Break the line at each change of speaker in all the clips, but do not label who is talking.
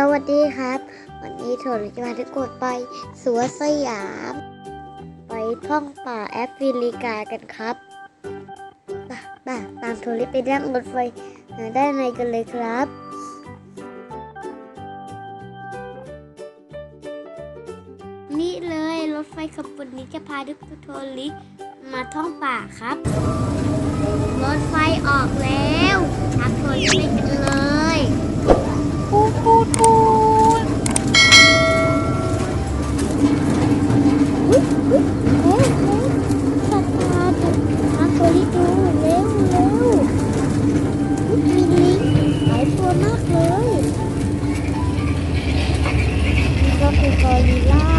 สวัสดีครับ วันนี้โทรจะพาทุกคนไปสวนสยาม ไปท่องป่าแอฟริกากันครับป่ะป่ะตามโทรไปนั่งรถไฟหาได้ในกันเลยครับนี่เลยรถไฟขบวนนี้จะพาทุกคนโทรลิมาท่องป่าครับ รถไฟออกแล้ว เร็วเร็วสตาร์ทตามโทรลิดูเร็วเร็วอุ๊ยมีลิงหลายตัวมากเลยนี่ก็คือกอริลล่า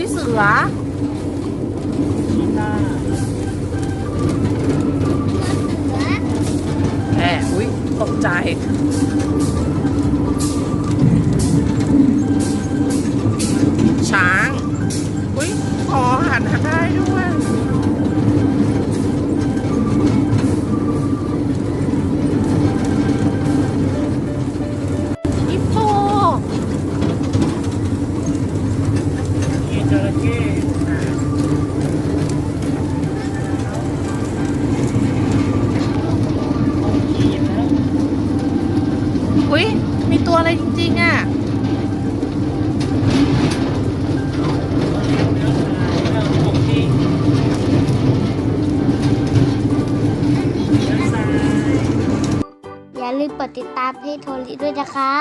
สือตัว
นี้เสือแหมอุ้ยตกใจ
จระเข้อุ้
ยมีตัวอะไรจริงๆอะ
อย่าลืมกดติดตามให้โทรลิด้วยนะคะ